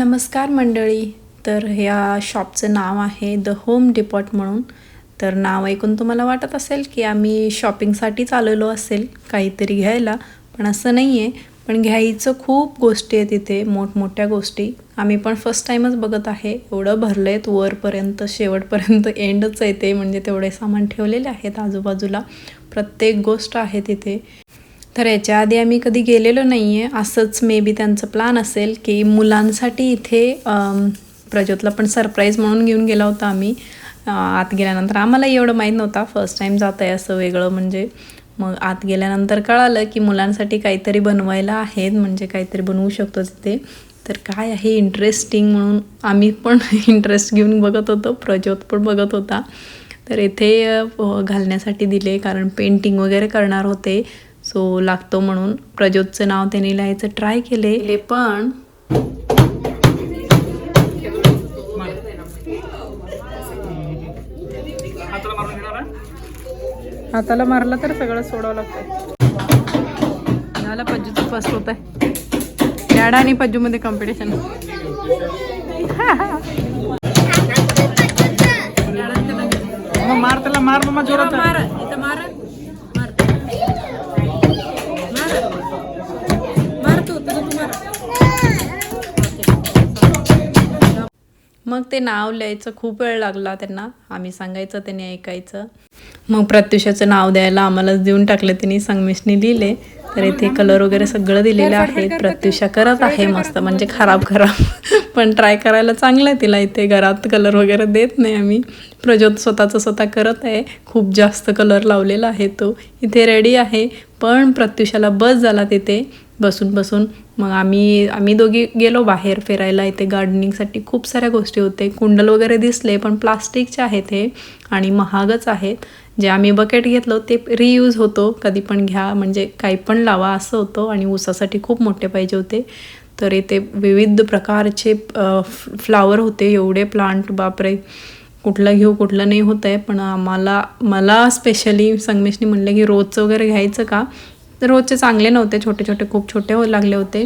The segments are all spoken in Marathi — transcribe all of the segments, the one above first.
नमस्कार मंडळी. तर ह्या शॉपचं नाव आहे द होम डिपॉट म्हणून. तर नाव ऐकून तुम्हाला वाटत असेल की आम्ही शॉपिंगसाठीच आलेलो असेल काहीतरी घ्यायला पण असं नाही आहे पण घ्यायचं खूप गोष्टी आहेत तिथे मोठमोठ्या गोष्टी. आम्ही पण फर्स्ट टाईमच बघत आहे. एवढं भरलं आहेत वरपर्यंत शेवटपर्यंत एंडच आहे ते. म्हणजे तेवढे सामान ठेवलेले आहेत आजूबाजूला. प्रत्येक गोष्ट आहे तिथे. तर याच्या आधी आम्ही कधी गेलेलो नाही आहे असंच मे बी त्यांचं प्लॅन असेल की मुलांसाठी इथे प्रज्योतला पण सरप्राईज म्हणून घेऊन गेला होता आम्ही. आत गेल्यानंतर आम्हाला एवढं माहीत नव्हता. फर्स्ट टाईम जात आहे असं वेगळं म्हणजे. मग आत गेल्यानंतर कळालं की मुलांसाठी काहीतरी बनवायला आहेत म्हणजे काहीतरी बनवू शकतो तिथे. तर काय आहे इंटरेस्टिंग म्हणून आम्ही पण इंटरेस्ट घेऊन बघत होतो. प्रज्योत पण बघत होता. तर इथे घालण्यासाठी दिले कारण पेंटिंग वगैरे करणार होते. सो लागतो म्हणून प्रज्योतचं नाव त्यांनी लिहायचं ट्राय केले. हे पण हाताला मारला तर सगळं सोडावं लागतं. झालं पज्जूचं फर्स्ट होत आहे डॅडा आणि पज्जूमध्ये कॉम्पिटिशन मग मार त्याला मार मग जोरात मार इथं मार मार. मग ते नाव लिहायचं खूप वेळ लागला त्यांना. आम्ही सांगायचं त्यांनी ऐकायचं. मग प्रत्युषाचं नाव द्यायला आम्हालाच देऊन टाकलं त्यांनी संगमेशनी लिहिले. तर इथे कलर वगैरे सगळं दिलेलं आहे. प्रत्युषा करत आहे मस्त. म्हणजे खराब खराब. पण ट्राय करायला चांगलं आहे तिला इथे. घरात कलर वगैरे देत नाही आम्ही. प्रज्योत स्वतःचं स्वतः करत आहे. खूप जास्त कलर लावलेला आहे तो. इथे रेडी आहे. पण प्रत्युषाला बस झाला तिथे. बसून बसून मग आम्ही आम्ही दोघी गेलो बाहेर फिरायला. इथे गार्डनिंगसाठी खूप साऱ्या गोष्टी होते कुंडल वगैरे दिसले पण प्लास्टिकचे आहेत हे आणि महागच आहेत. जे आम्ही बकेट घेतलो ते रियूज होतो. कधी पण घ्या म्हणजे काही पण लावा असं होतं आणि ऊसासाठी खूप मोठे पाहिजे होते. तर इथे विविध प्रकारचे फ्लावर होते. एवढे प्लांट बापरे. कुठलं घेऊ कुठलं नाही होतं आहे पण आम्हाला मला स्पेशली संगमेशनी म्हणलं की रोजचं वगैरे घ्यायचं का? रोजचे चांगले नव्हते छोटे छोटे खूप छोटे हो लागले होते.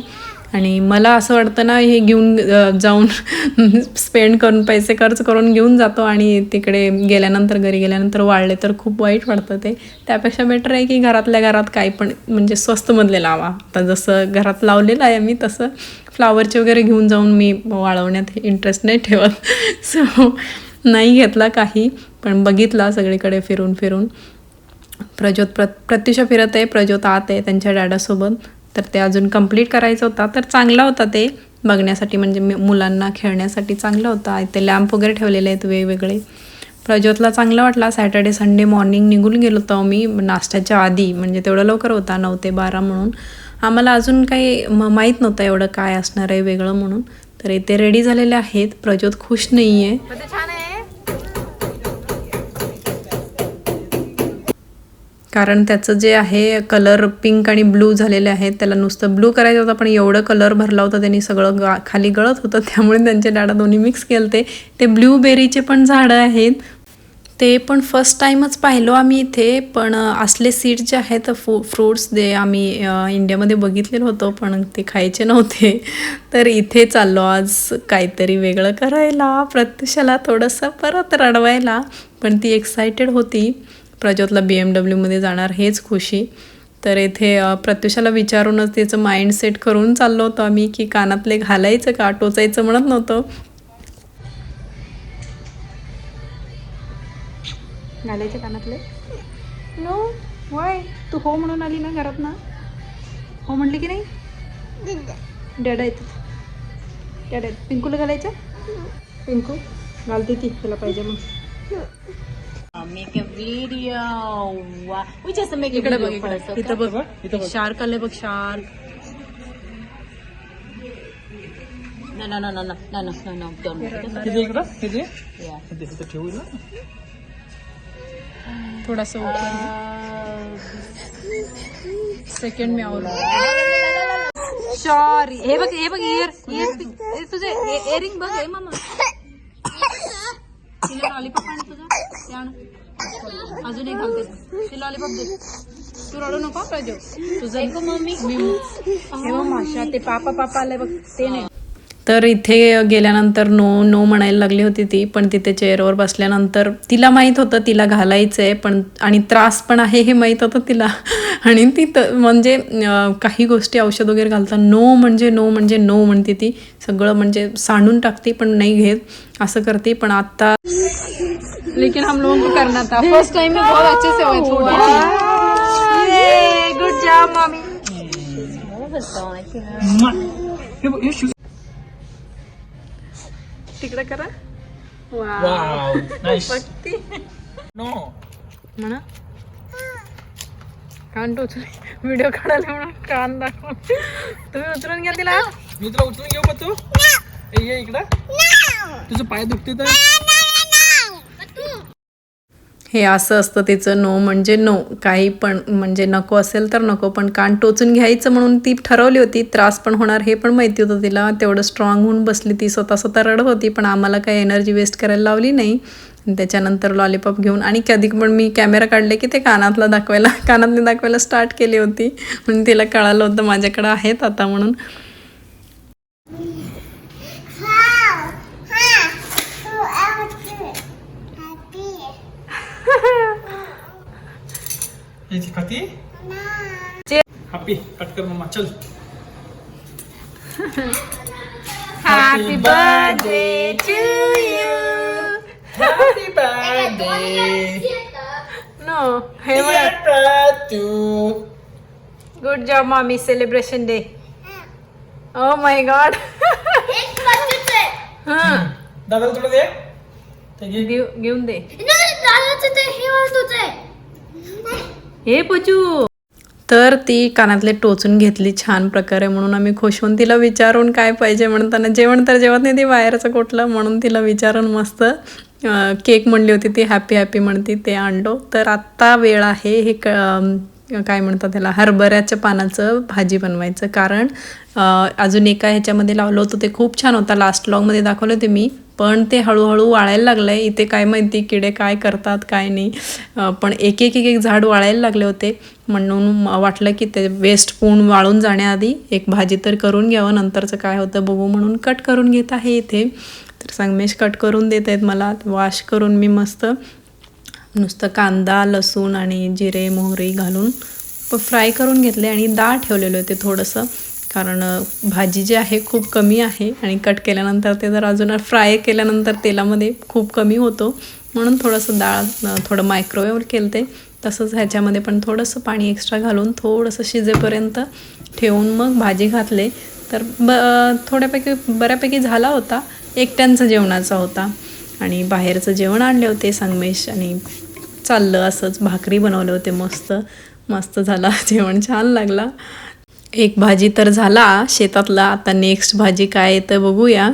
आणि मला असं वाटतं ना हे घेऊन जाऊन स्पेंड करून पैसे खर्च करून घेऊन जातो आणि तिकडे गेल्यानंतर घरी गेल्यानंतर वाळले तर खूप वाईट वाटतं ते. त्यापेक्षा बेटर आहे की घरातल्या घरात काही पण म्हणजे स्वस्तमधले लावा. आता जसं घरात लावलेलं आहे मी तसं फ्लावरचे वगैरे घेऊन जाऊन मी वाळवण्यात इंटरेस्ट नाही ठेवत. सो नाही घेतला काही पण बघितला सगळीकडे फिरून फिरून. प्रज्योत प्र प्रत्युषा फिरत आहे प्रज्योत आत आहे त्यांच्या डॅडासोबत. तर ते अजून कंप्लीट करायचं होता. तर चांगला होता ते. बघण्यासाठी म्हणजे मुलांना खेळण्यासाठी चांगला होता. इथे लॅम्प वगैरे ठेवलेले आहेत वेगवेगळे. प्रज्योतला चांगला वाटला. सॅटर्डे संडे मॉर्निंग निघून गेलो होतो मी नाश्त्याच्या आधी. म्हणजे तेवढं लवकर होता. नऊ ते बारा म्हणून. आम्हाला अजून काही म माहीत नव्हतं एवढं काय असणार आहे वेगळं म्हणून. तर इथे रेडी झालेले आहेत. प्रज्योत खुश नाही आहे. कारण त्याचं जे आहे कलर पिंक आणि ब्लू झालेले आहेत त्याला नुसतं ब्लू करायचं होतं पण एवढं कलर भरला होता त्यांनी सगळं गा खाली गळत होतं त्यामुळे त्यांचे डाडा दोन्ही मिक्स केले ते ते ब्लूबेरीचे पण झाडं आहेत. ते पण फर्स्ट टाईमच पाहिलो आम्ही इथे पण असले सीड जे आहेत फू फ्रूट्स जे आम्ही इंडियामध्ये बघितलेलं होतं पण ते खायचे नव्हते. तर इथे चाललो आज काहीतरी वेगळं करायला प्रत्यक्षाला थोडंसं परत रडवायला पण ती एक्सायटेड होती. प्रज्योतला बी एम डब्ल्यूमध्ये जाणार हेच खुशी. तर इथे प्रत्युषाला विचारूनच त्याचं माइंडसेट करून चाललो होतो आम्ही की कानातले घालायचं का टोचायचं म्हणत नव्हतं. घालायचे कानातले? नो वाय तू हो म्हणून आली ना घरात ना? हो म्हटली की नाही? डॅडा येतात डॅडा आहेत. पिंकूला घालायचं? पिंकू घालते ती तुला पाहिजे मग make a video. Wow. We just make a इकडे बघ video इकडे first. इथं बघ शार्क आले बघ shark No, no, no, no, no, no, no, no, no. Don't make it. किती इकडं किती Yeah. किती इथं ठेवू ना थोडासा सेकंड मी आवडला सॉरी हे बघ हे बघ इयर इयर तुझे इयरिंग बघ हे मामा तिला लॉलीपॉप आण तुझं ते आण. अजून एक घालते. ते लॉलीपॉप दे. तू रडू नको प्रजो तुझं मम्मी? माशा ते पापा पापा आलंय बघ ते नाही. तर इथे गेल्यानंतर नो नो म्हणायला लागली होती ती पण तिथे चेअरवर बसल्यानंतर तिला माहीत होतं तिला घालायचं आहे पण आणि त्रास पण आहे हे माहीत होतं तिला. आणि ती त म्हणजे काही गोष्टी औषध वगैरे घालता नो म्हणजे नो म्हणजे नो म्हणते ती. सगळं म्हणजे सांडून टाकते पण नाही घेत. असं करते पण आता लेकिन हम लोगों को करना था। फर्स्ट टाइम में बहुत अच्छे से हुआ थोड़ी गुड जॉब मम्मी तिकडे करा. वाव नो म्हणा. कान व्हिडिओ काढायला म्हणून कान दाखवून. तुम्ही उतरून घ्या तिला. मी तुला उचलून घेऊ का तू? ए, ये इकडं. तुझं पाय दुखते तर हे असं असतं तिचं नो म्हणजे नो काही पण म्हणजे नको असेल तर नको पण कान टोचून घ्यायचं म्हणून ती ठरवली होती. त्रास पण होणार हे पण माहिती होतं तिला. तेवढं स्ट्रॉंग होऊन बसली ती स्वतः स्वतः रडत होती पण आम्हाला काही एनर्जी वेस्ट करायला लावली नाही. त्याच्यानंतर लॉलीपॉप घेऊन आणि कधी पण मी कॅमेरा काढले की ते कानातला दाखवायला कानातले दाखवायला स्टार्ट केली होती. म्हणून तिला कळालं होतं माझ्याकडं आहेत आता म्हणून. याची खाती हॅपी कट कर मम्मा चल happy birthday to you happy birthday no हे to good job mommy celebration day oh my god हां दादा थोडं दे. ते घे. घेऊन दे. हे हे पचू. तर ती कानातले टोचून घेतली छान प्रकारे म्हणून आम्ही खुश होऊन तिला विचारून काय पाहिजे म्हणताना जेवण तर जेवत नाही ती बाहेरचं कुठलं म्हणून तिला विचारून मस्त केक म्हणली होती ती हॅपी हॅपी म्हणती ते आणलो. तर आत्ता वेळ आहे हे क काय म्हणतात त्याला हरभऱ्याच्या पानाचं भाजी बनवायचं. कारण अजून एका ह्याच्यामध्ये लावलं होतं ते खूप छान होता. लास्ट लॉगमध्ये दाखवलं होते मी. पण ते हळूहळू वाळायला लागलं आहे इथे काय माहिती किडे काय करतात काय नाही. पण एक एक एक एक झाड वाळायला लागले होते. म्हणून वाटलं की ते वेस्ट पूर्ण वाळून जाण्याआधी एक भाजी तर करून घ्यावं. नंतरचं काय होतं बघू म्हणून कट करून घेत आहे इथे. तर संगमेश कट करून देत आहेत मला. वॉश करून मी मस्त नुसतं कांदा लसूण आणि जिरे मोहरी घालून फ्राय करून घेतले आणि डाळ ठेवलेले होते थोडंसं. कारण भाजी जी आहे खूप कमी आहे आणि कट केल्यानंतर ते जर अजून फ्राय केल्यानंतर तेलामध्ये खूप कमी होतो. म्हणून थोडंसं डाळ थोडं मायक्रोवेव्ह केलं ते तसंच ह्याच्यामध्ये पण थोडंसं पाणी एक्स्ट्रा घालून थोडंसं शिजेपर्यंत ठेवून मग भाजी घातले. तर ब थोड्यापैकी बऱ्यापैकी झाला होता. एकट्यांचं जेवणाचा होता. आणि बाहेरचं जेवण आणले होते संगमेश आणि चाललं असंच. भाकरी बनवले होते मस्त. मस्त झाला. जेवण छान लागला. एक भाजी तर झाला शेतातला. आता नेक्स्ट भाजी काय येतं बघूया.